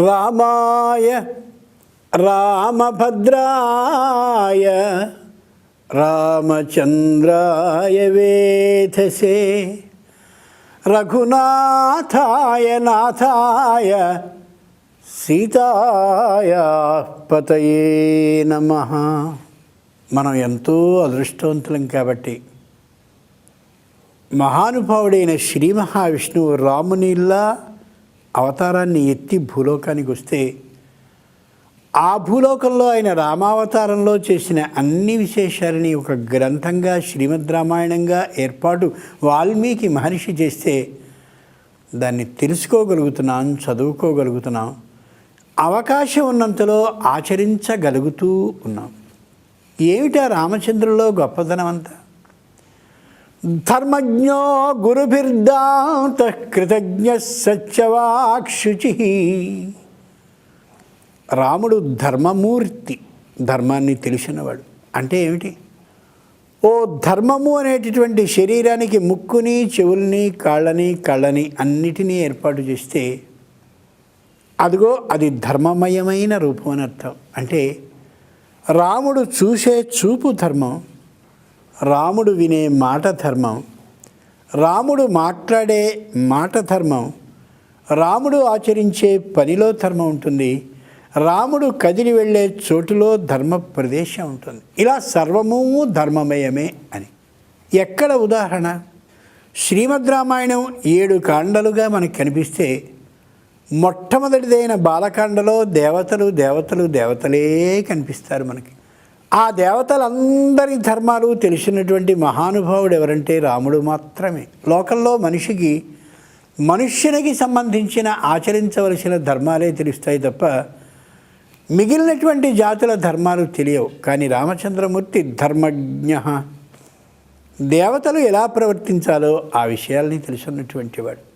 రామాయ రామభద్రాయ రామచంద్రాయ వేధసే రఘునాథాయ నాథాయ సీతాయ పతయే నమ. మనం ఎంతో అదృష్టవంతులం కాబట్టి మహానుభావుడైన శ్రీ మహావిష్ణువు రామునిల్లా అవతారాన్ని ఎత్తి భూలోకానికి వస్తే ఆ భూలోకంలో ఆయన రామావతారంలో చేసిన అన్ని విశేషాలని ఒక గ్రంథంగా శ్రీమద్ రామాయణంగా ఏర్పాటు వాల్మీకి మహర్షి చేస్తే దాన్ని తెలుసుకోగలుగుతున్నాం చదువుకోగలుగుతున్నాం అవకాశం ఉన్నంతలో ఆచరించగలుగుతూ ఉన్నాం. ఏమిటా రామచంద్రుల్లో గొప్పదనం అంతా ధర్మజ్ఞో గురుభిర్దాంత కృతజ్ఞ సత్యవాక్షుచి రాముడు ధర్మమూర్తి ధర్మాన్ని తెలిసినవాడు. అంటే ఏమిటి? ఓ ధర్మము అనేటటువంటి శరీరానికి ముక్కుని చెవుల్ని కాళ్ళని కళ్ళని అన్నిటినీ ఏర్పాటు చేస్తే అదిగో అది ధర్మమయమైన రూపం అని అర్థం. అంటే రాముడు చూసే చూపు ధర్మం రాముడు వినే మాట ధర్మం. రాముడు మాట్లాడే మాట ధర్మం. రాముడు ఆచరించే పనిలో ధర్మం ఉంటుంది. రాముడు కదిలి వెళ్ళే చోటులో ధర్మ ప్రదేశం ఉంటుంది. ఇలా సర్వము ధర్మమయమే అని. ఎక్కడ ఉదాహరణ? శ్రీమద్ రామాయణం ఏడు కాండలుగా మనకు కనిపిస్తే మొట్టమొదటిదైన బాలకాండలో దేవతలు దేవతలు దేవతలే కనిపిస్తారు మనకి. ఆ దేవతలందరి ధర్మాలు తెలిసినటువంటి మహానుభావుడు ఎవరంటే రాముడు మాత్రమే. లోకంలో మనిషికి మనుష్యునికి సంబంధించిన ఆచరించవలసిన ధర్మాలే తెలుస్తాయి తప్ప మిగిలినటువంటి జాతుల ధర్మాలు తెలియవు. కానీ రామచంద్రమూర్తి ధర్మజ్ఞ. దేవతలు ఎలా ప్రవర్తించాలో ఆ విషయాల్ని తెలుసున్నటువంటి వాడు.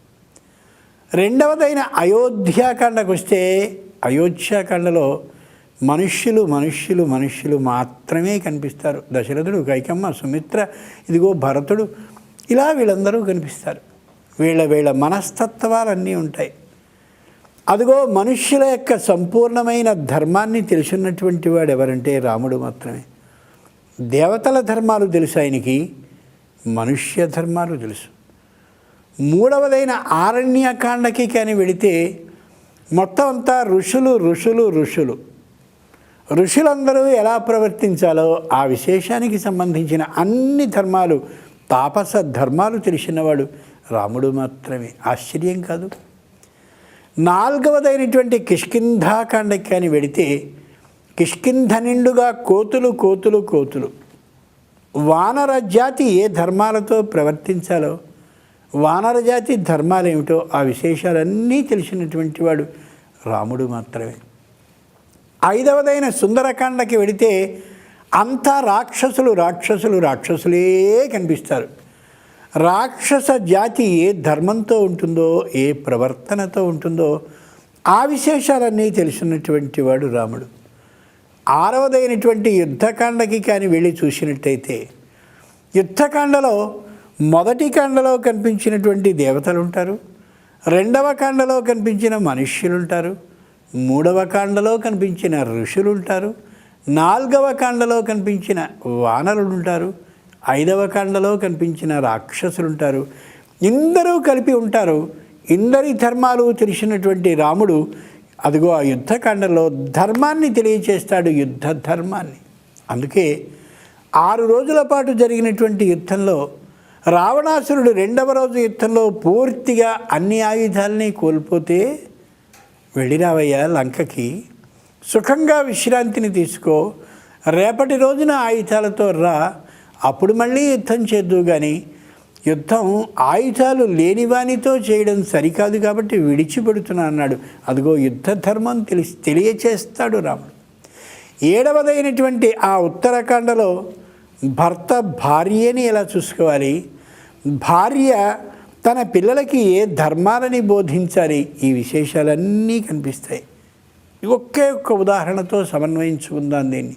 రెండవదైన అయోధ్యాకాండకు వస్తే అయోధ్యాకాండలో మనుష్యులు మనుష్యులు మనుష్యులు మాత్రమే కనిపిస్తారు. దశరథుడు కైకమ్మ సుమిత్ర ఇదిగో భరతుడు ఇలా వీళ్ళందరూ కనిపిస్తారు. వీళ్ళ వీళ్ళ మనస్తత్వాలన్నీ ఉంటాయి. అదిగో మనుష్యుల యొక్క సంపూర్ణమైన ధర్మాన్ని తెలుసున్నటువంటి వాడు ఎవరంటే రాముడు మాత్రమే. దేవతల ధర్మాలు తెలుసు ఆయనకి మనుష్య ధర్మాలు తెలుసు. మూడవదైన ఆరణ్యకాండకి కానీ వెళితే మొత్తం అంతా ఋషులు ఋషులు ఋషులు. ఋషులందరూ ఎలా ప్రవర్తించాలో ఆ విశేషానికి సంబంధించిన అన్ని ధర్మాలు తాపస ధర్మాలు తెలిసినవాడు రాముడు మాత్రమే. ఆశ్చర్యం కాదు. నాలుగవదైనటువంటి కిష్కింధాకాండకి కానీ వెడితే కిష్కింధ నిండుగా కోతులు కోతులు కోతులు. వానర జాతి ఏ ధర్మాలతో ప్రవర్తించాలో వానరజాతి ధర్మాలేమిటో ధర్మాలు ఏమిటో ఆ విశేషాలన్నీ తెలిసినటువంటి వాడు రాముడు మాత్రమే. ఐదవదైన సుందరకాండకి వెడితే అంతా రాక్షసులు రాక్షసులు రాక్షసులే కనిపిస్తారు. రాక్షస జాతి ఏ ధర్మంతో ఉంటుందో ఏ ప్రవర్తనతో ఉంటుందో ఆ విశేషాలన్నీ తెలిసినటువంటి వాడు రాముడు. ఆరవదైనటువంటి యుద్ధకాండకి కానీ వెళ్ళి చూసినట్టయితే యుద్ధకాండలో మొదటి కాండలో కనిపించినటువంటి దేవతలు ఉంటారు రెండవ కాండలో కనిపించిన మనుష్యులు ఉంటారు మూడవ కాండలో కనిపించిన ఋషులు ఉంటారు నాలుగవ కాండలో కనిపించిన వానరులు ఉంటారు ఐదవ కాండలో కనిపించిన రాక్షసులు ఉంటారు. ఇందరూ కలిపి ఉంటారు. ఇందరి ధర్మాలు తెలిసినటువంటి రాముడు అదిగో ఆ యుద్ధకాండలో ధర్మాన్ని తెలియచేస్తాడు యుద్ధ ధర్మాన్ని. అందుకే ఆరు రోజుల పాటు జరిగినటువంటి యుద్ధంలో రావణాసురుడు రెండవ రోజు యుద్ధంలో పూర్తిగా అన్ని ఆయుధాలని కోల్పోతే వెళ్ళిరావయ్యా లంకకి. సుఖంగా విశ్రాంతిని తీసుకో. రేపటి రోజున ఆయుధాలతో రా. అప్పుడు మళ్ళీ యుద్ధం చేద్దు కానీ యుద్ధం ఆయుధాలు లేనివానితో చేయడం సరికాదు కాబట్టి విడిచిపెడుతున్నా అన్నాడు. అదిగో యుద్ధ ధర్మం తెలిసి తెలియచేస్తాడు రాముడు. ఏడవదైనటువంటి ఆ ఉత్తరాఖండలో భర్త భార్యని ఎలా చూసుకోవాలి? భార్య తన పిల్లలకి ఏ ధర్మాలని బోధించాలి? ఈ విశేషాలన్నీ కనిపిస్తాయి. ఒకే ఒక్క ఉదాహరణతో సమన్వయించుకుందాం దీన్ని.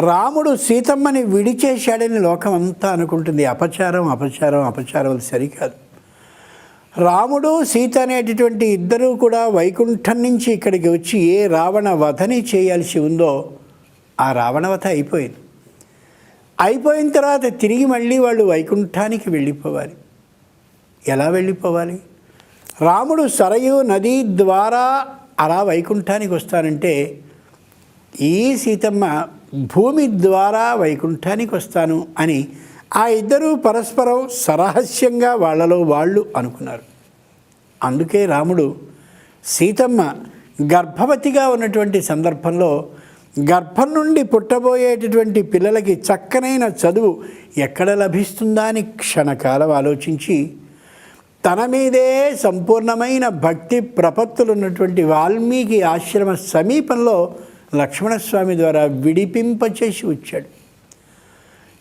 రాముడు సీతమ్మని విడిచేశాడని లోకం అంతా అనుకుంటుంది. అపచారం అపచారం అపచారం అది సరికాదు. రాముడు సీత అనేటటువంటి ఇద్దరూ కూడా వైకుంఠం నుంచి ఇక్కడికి వచ్చి ఏ రావణ వధని చేయాల్సి ఉందో ఆ రావణవధ అయిపోయింది. అయిపోయిన తర్వాత తిరిగి మళ్ళీ వాళ్ళు వైకుంఠానికి వెళ్ళిపోవాలి. ఎలా వెళ్ళిపోవాలి? రాముడు సరయు నది ద్వారా అలా వైకుంఠానికి వస్తానంటే ఈ సీతమ్మ భూమి ద్వారా వైకుంఠానికి వస్తాను అని ఆ ఇద్దరూ పరస్పరం సరహస్యంగా వాళ్ళలో వాళ్ళు అనుకున్నారు. అందుకే రాముడు సీతమ్మ గర్భవతిగా ఉన్నటువంటి సందర్భంలో గర్భం నుండి పుట్టబోయేటటువంటి పిల్లలకి చక్కనైన చదువు ఎక్కడ లభిస్తుందా అని క్షణకాలం ఆలోచించి తన మీదే సంపూర్ణమైన భక్తి ప్రపత్తులు ఉన్నటువంటి వాల్మీకి ఆశ్రమ సమీపంలో లక్ష్మణస్వామి ద్వారా విడిపింపచేసి వచ్చాడు.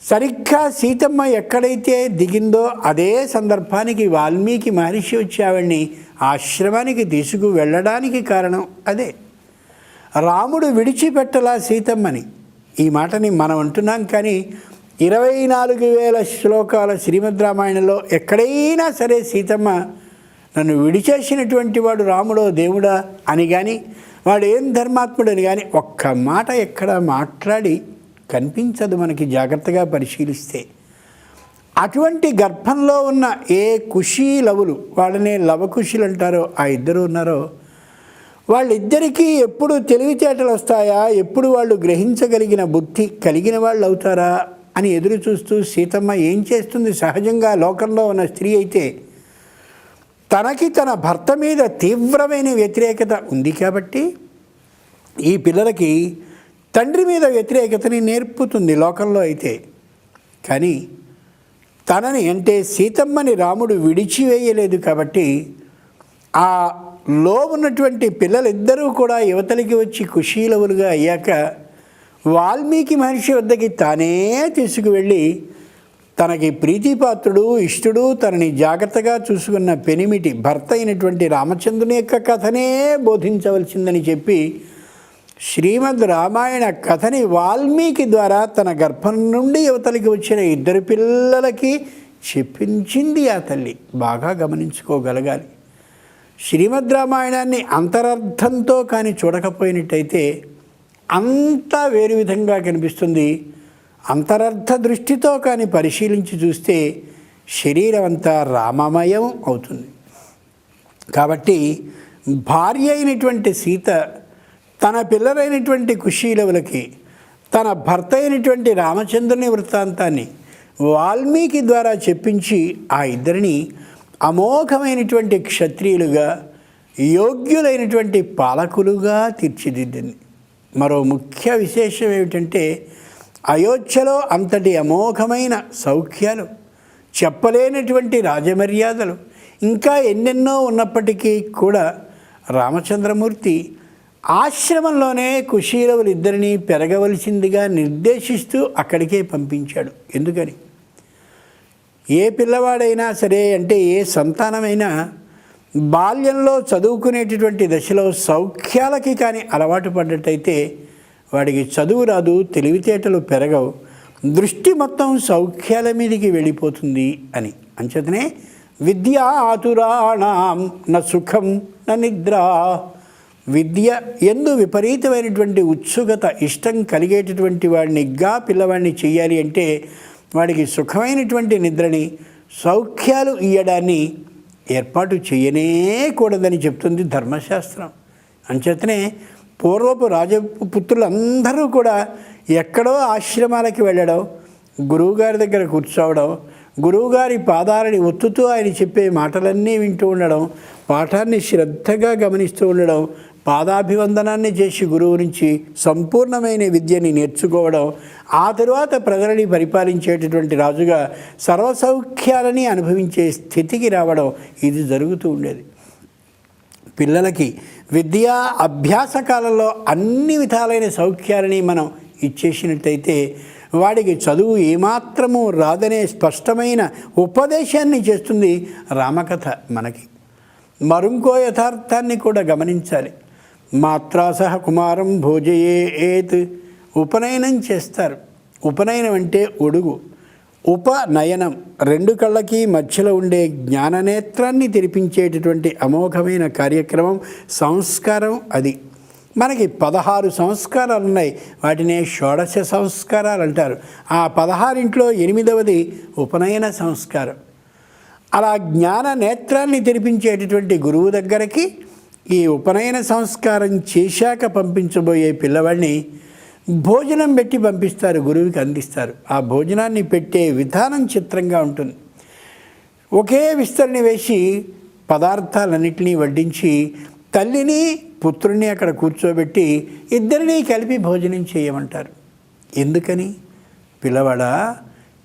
సరిగ్గా సీతమ్మ ఎక్కడైతే దిగిందో అదే సందర్భానికి వాల్మీకి మహర్షి వచ్చి ఆవిడ్ని ఆశ్రమానికి తీసుకు వెళ్ళడానికి కారణం అదే. రాముడు విడిచిపెట్టలా సీతమ్మని. ఈ మాటని మనం అంటున్నాం కానీ ఇరవై నాలుగు వేల శ్లోకాల శ్రీమద్ రామాయణంలో ఎక్కడైనా సరే సీతమ్మ నన్ను విడిచేసినటువంటి వాడు రాముడో దేవుడా అని కానీ వాడు ఏం ధర్మాత్ముడని కానీ ఒక్క మాట ఎక్కడ మాట్లాడి కనిపించదు మనకి జాగ్రత్తగా పరిశీలిస్తే. అటువంటి గర్భంలో ఉన్న ఏ కుషీ లవులు వాళ్ళనే లవకుశులు అంటారో ఆ ఇద్దరు ఉన్నారో వాళ్ళిద్దరికీ ఎప్పుడు తెలివితేటలు వస్తాయా? ఎప్పుడు వాళ్ళు గ్రహించగలిగిన బుద్ధి కలిగిన వాళ్ళు అవుతారా? అని ఎదురు చూస్తూ సీతమ్మ ఏం చేస్తుంది? సహజంగా లోకంలో ఉన్న స్త్రీ అయితే తనకి తన భర్త మీద తీవ్రమైన వ్యతిరేకత ఉంది కాబట్టి ఈ పిల్లలకి తండ్రి మీద వ్యతిరేకతని నేర్పుతుంది లోకంలో అయితే. కానీ తనని అంటే సీతమ్మని రాముడు విడిచివేయలేదు కాబట్టి ఆ లో ఉన్నటువంటి పిల్లలిద్దరూ కూడా యువతలకి వచ్చి కుశీలవులుగా అయ్యాక వాల్మీకి మహర్షి వద్దకి తానే తీసుకువెళ్ళి తనకి ప్రీతిపాత్రుడు ఇష్టుడు తనని జాగ్రత్తగా చూసుకున్న పెనిమిటి భర్త అయినటువంటి రామచంద్రుని యొక్క కథనే బోధించవలసిందని చెప్పి శ్రీమద్ రామాయణ కథని వాల్మీకి ద్వారా తన గర్భం నుండి యువతలకి వచ్చిన ఇద్దరు పిల్లలకి చెప్పించింది ఆ తల్లి. బాగా గమనించుకోగలగాలి. శ్రీమద్ రామాయణాన్ని అంతరర్థంతో కానీ చూడకపోయినట్టయితే అంతా వేరు విధంగా కనిపిస్తుంది. అంతరర్థ దృష్టితో కానీ పరిశీలించి చూస్తే శరీరం అంతా రామమయం అవుతుంది. కాబట్టి భార్య అయినటువంటి సీత తన పిల్లలైనటువంటి కుశీలవులకి తన భర్త అయినటువంటి రామచంద్రుని వృత్తాంతాన్ని వాల్మీకి ద్వారా చెప్పించి ఆ ఇద్దరిని అమోఘమైనటువంటి క్షత్రియులుగా యోగ్యులైనటువంటి పాలకులుగా తీర్చిదిద్దింది. మరో ముఖ్య విశేషం ఏమిటంటే అయోధ్యలో అంతటి అమోఘమైన సౌఖ్యాలు చెప్పలేనటువంటి రాజమర్యాదలు ఇంకా ఎన్నెన్నో ఉన్నప్పటికీ కూడా రామచంద్రమూర్తి ఆశ్రమంలోనే కుశీలవులు ఇద్దరిని పెరగవలసిందిగా నిర్దేశిస్తూ అక్కడికే పంపించాడు. ఎందుకని? ఏ పిల్లవాడైనా సరే అంటే ఏ సంతానమైనా బాల్యంలో చదువుకునేటటువంటి దశలో సౌఖ్యాలకి కానీ అలవాటు పడ్డట్టయితే వాడికి చదువు రాదు తెలివితేటలు పెరగవు దృష్టి మొత్తం సౌఖ్యాల మీదకి వెళ్ళిపోతుంది అని. అంచేతనే విద్య ఆతురాణం న సుఖం న నిద్ర. విద్య ఎందు విపరీతమైనటువంటి ఉత్సుకత ఇష్టం కలిగేటటువంటి వాడినిగా పిల్లవాడిని చేయాలి అంటే వాడికి సుఖమైనటువంటి నిద్రని సౌఖ్యాలు ఇయ్యడాన్ని ఏర్పాటు చేయనే కూడదని చెప్తుంది ధర్మశాస్త్రం. అంచేతనే పూర్వపు రాజపుత్రులందరూ కూడా ఎక్కడో ఆశ్రమాలకి వెళ్ళడం గురువుగారి దగ్గర కూర్చోవడం గురువుగారి పాదాలని ఒత్తుతూ ఆయన చెప్పే మాటలన్నీ వింటూ ఉండడం పాఠాన్ని శ్రద్ధగా గమనిస్తూ ఉండడం పాదాభివందనాన్ని చేసి గురువు నుంచి సంపూర్ణమైన విద్యని నేర్చుకోవడం ఆ తరువాత ప్రజలని పరిపాలించేటటువంటి రాజుగా సర్వసౌఖ్యాలని అనుభవించే స్థితికి రావడం ఇది జరుగుతూ ఉండేది. పిల్లలకి విద్యా అభ్యాస కాలంలో అన్ని విధాలైన సౌఖ్యాలని మనం ఇచ్చేసినట్టయితే వాడికి చదువు ఏమాత్రము రాదనే స్పష్టమైన ఉపదేశాన్ని చేస్తుంది రామకథ మనకి. మరింకో యథార్థాన్ని కూడా గమనించాలి. మాత్రాసహ కుమారం భోజయే ఏత్. ఉపనయనం చేస్తారు. ఉపనయనం అంటే ఒడుగు. ఉపనయనం రెండు కళ్ళకి మధ్యలో ఉండే జ్ఞాననేత్రాన్ని తెరిపించేటటువంటి అమోఘమైన కార్యక్రమం సంస్కారం అది. మనకి పదహారు సంస్కారాలు ఉన్నాయి వాటినే షోడశ సంస్కారాలు అంటారు. ఆ పదహారింట్లో ఎనిమిదవది ఉపనయన సంస్కారం. అలా జ్ఞాన నేత్రాన్ని తెరిపించేటటువంటి గురువు దగ్గరికి ఈ ఉపనయన సంస్కారం చేశాక పంపించబోయే పిల్లవాడిని భోజనం పెట్టి పంపిస్తారు గురువుకి అందిస్తారు. ఆ భోజనాన్ని పెట్టే విధానం చిత్రంగా ఉంటుంది. ఒకే విస్తరణ వేసి పదార్థాలన్నింటినీ వడ్డించి తల్లిని పుత్రుణ్ణి అక్కడ కూర్చోబెట్టి ఇద్దరినీ కలిపి భోజనం చేయమంటారు. ఎందుకని? పిల్లవాడా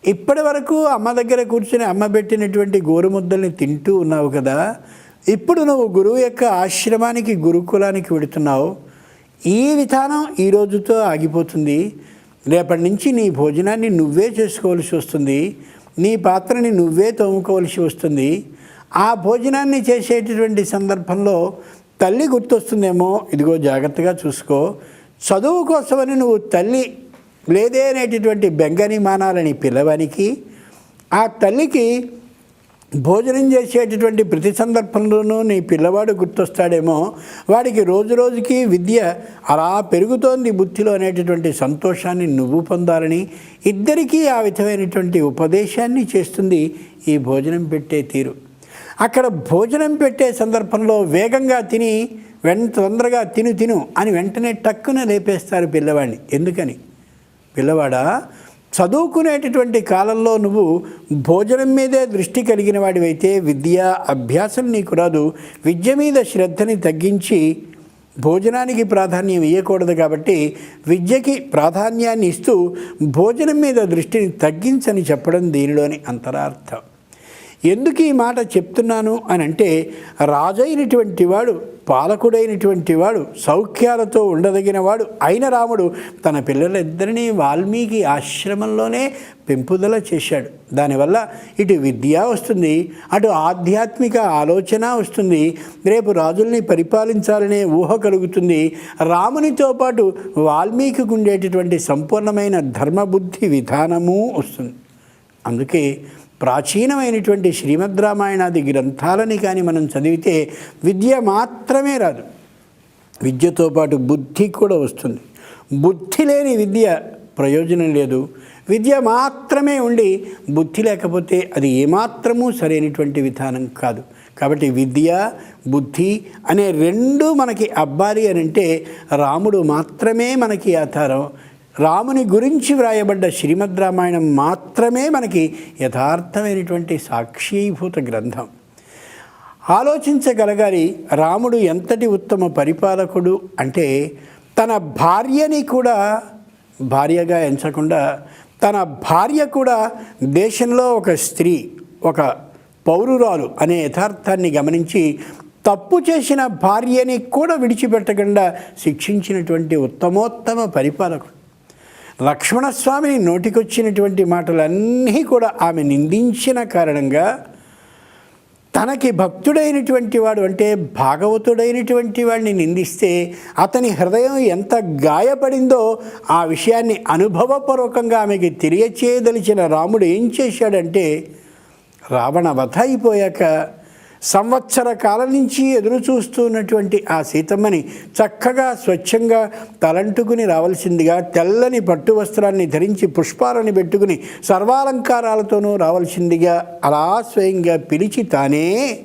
ఇప్పటి వరకు అమ్మ దగ్గర కూర్చుని అమ్మ పెట్టినటువంటి గోరుముద్దల్ని తింటూ ఉన్నావు కదా ఇప్పుడు నువ్వు గురువు యొక్క ఆశ్రమానికి గురుకులానికి వెడుతున్నావు ఈ విధానం ఈ రోజుతో ఆగిపోతుంది. రేపటి నుంచి నీ భోజనాన్ని నువ్వే చేసుకోవాల్సి వస్తుంది. నీ పాత్రని నువ్వే తోముకోవాల్సి వస్తుంది. ఆ భోజనాన్ని చేసేటటువంటి సందర్భంలో తల్లి గుర్తొస్తుందేమో ఇదిగో జాగ్రత్తగా చూసుకో. చదువు కోసమని నువ్వు తల్లి లేదే అనేటటువంటి బెంగని మానాలని పిల్లవానికి ఆ తల్లికి భోజనం చేసేటటువంటి ప్రతి సందర్భంలోనూ నీ పిల్లవాడు గుర్తొస్తాడేమో వాడికి రోజు రోజుకి విద్య అలా పెరుగుతోంది బుద్ధిలో అనేటటువంటి సంతోషాన్ని నువ్వు పొందాలని ఇద్దరికీ ఆ విధమైనటువంటి ఉపదేశాన్ని చేస్తుంది ఈ భోజనం పెట్టే తీరు. అక్కడ భోజనం పెట్టే సందర్భంలో వేగంగా తిని వెంట తొందరగా తిను తిను అని వెంటనే టక్కున లేపేస్తారు పిల్లవాడిని. ఎందుకని? పిల్లవాడా చదువుకునేటటువంటి కాలంలో నువ్వు భోజనం మీదే దృష్టి కలిగిన వాడివైతే విద్య అభ్యాసం నీకు రాదు. విద్య మీద శ్రద్ధని తగ్గించి భోజనానికి ప్రాధాన్యం ఇవ్వకూడదు కాబట్టి విద్యకి ప్రాధాన్యాన్ని ఇస్తూ భోజనం మీద దృష్టిని తగ్గించని చెప్పడం దీనిలోని అంతరార్థం. ఎందుకు ఈ మాట చెప్తున్నాను అని అంటే రాజైనటువంటి వాడు పాలకుడైనటువంటి వాడు సౌఖ్యాలతో ఉండదగిన వాడు అయిన రాముడు తన పిల్లలిద్దరినీ వాల్మీకి ఆశ్రమంలోనే పెంపుదల చేశాడు. దానివల్ల ఇటు విద్య వస్తుంది అటు ఆధ్యాత్మిక ఆలోచన వస్తుంది రేపు రాజుల్ని పరిపాలించాలనే ఊహ కలుగుతుంది. రామునితో పాటు వాల్మీకి ఉండేటటువంటి సంపూర్ణమైన ధర్మబుద్ధి విధానము వస్తుంది. అందుకే ప్రాచీనమైనటువంటి శ్రీమద్ రామాయణాది గ్రంథాలని కానీ మనం చదివితే విద్య మాత్రమే రాదు. విద్యతో పాటు బుద్ధి కూడా వస్తుంది. బుద్ధి లేని విద్య ప్రయోజనం లేదు. విద్య మాత్రమే ఉండి బుద్ధి లేకపోతే అది ఏమాత్రమూ సరైనటువంటి విధానం కాదు. కాబట్టి విద్య బుద్ధి అనే రెండు మనకి అబ్బాలి అని అంటే రాముడు మాత్రమే మనకి ఆధారం రాముని గురించి వ్రాయబడ్డ శ్రీమద్ రామాయణం మాత్రమే మనకి యథార్థమైనటువంటి సాక్షీభూత గ్రంథం. ఆలోచించగలగాలి రాముడు ఎంతటి ఉత్తమ పరిపాలకుడు అంటే తన భార్యని కూడా భార్యగా ఎంచకుండా తన భార్య కూడా దేశంలో ఒక స్త్రీ ఒక పౌరురాలు అనే యథార్థాన్ని గమనించి తప్పు చేసిన భార్యని కూడా విడిచిపెట్టకుండా శిక్షించినటువంటి ఉత్తమోత్తమ పరిపాలకుడు. లక్ష్మణస్వామిని నోటికొచ్చినటువంటి మాటలన్నీ కూడా ఆమె నిందించిన కారణంగా తనకి భక్తుడైనటువంటి వాడు అంటే భాగవతుడైనటువంటి వాడిని నిందిస్తే అతని హృదయం ఎంత గాయపడిందో ఆ విషయాన్ని అనుభవపూర్వకంగా ఆమెకి తెలియచేయదలిచిన రాముడు ఏం చేశాడంటే రావణ వధ అయిపోయాక సంవత్సర కాలం నుంచి ఎదురు చూస్తున్నటువంటి ఆ సీతమ్మని చక్కగా స్వచ్ఛంగా తలంటుకుని రావాల్సిందిగా తెల్లని పట్టు వస్త్రాన్ని ధరించి పుష్పాలను పెట్టుకుని సర్వాలంకారాలతోనూ రావాల్సిందిగా అలా స్వయంగా పిలిచి తానే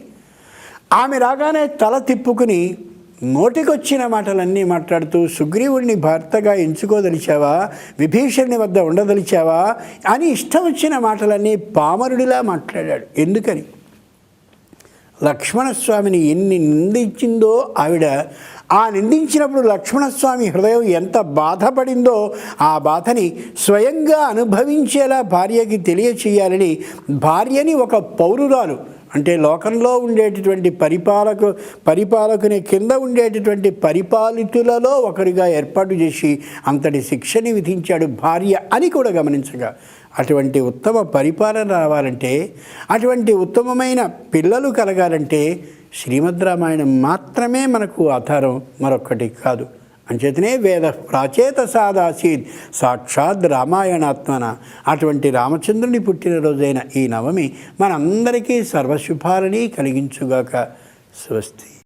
ఆమె రాగానే తల తిప్పుకుని నోటికొచ్చిన మాటలన్నీ మాట్లాడుతూ సుగ్రీవుడిని భర్తగా ఎంచుకోదలిచావా? విభీషణుని వద్ద ఉండదలిచావా? అని ఇష్టం వచ్చిన మాటలన్నీ పామరుడిలా మాట్లాడాడు. ఎందుకని? లక్ష్మణస్వామిని ఎన్ని నిందించిందో ఆవిడ ఆ నిందించినప్పుడు లక్ష్మణస్వామి హృదయం ఎంత బాధపడిందో ఆ బాధని స్వయంగా అనుభవించేలా భార్యకి తెలియచేయాలని భార్యని ఒక పౌరురాలు అంటే లోకంలో ఉండేటటువంటి పరిపాలకు పరిపాలకుని కింద ఉండేటటువంటి పరిపాలితులలో ఒకరిగా ఏర్పాటు చేసి అంతటి శిక్షని విధించాడు భార్య అని కూడా గమనించగా. అటువంటి ఉత్తమ పరిపాలన రావాలంటే అటువంటి ఉత్తమమైన పిల్లలు కలగాలంటే శ్రీమద్ రామాయణం మాత్రమే మనకు ఆధారం మరొకటి కాదు. అంచేతనే వేద ప్రాచేత సాదాసీత్ సాక్షాత్ రామాయణాత్మన. అటువంటి రామచంద్రుని పుట్టినరోజైన ఈ నవమి మనందరికీ సర్వశుభాలని కలిగించుగాక. స్వస్తి.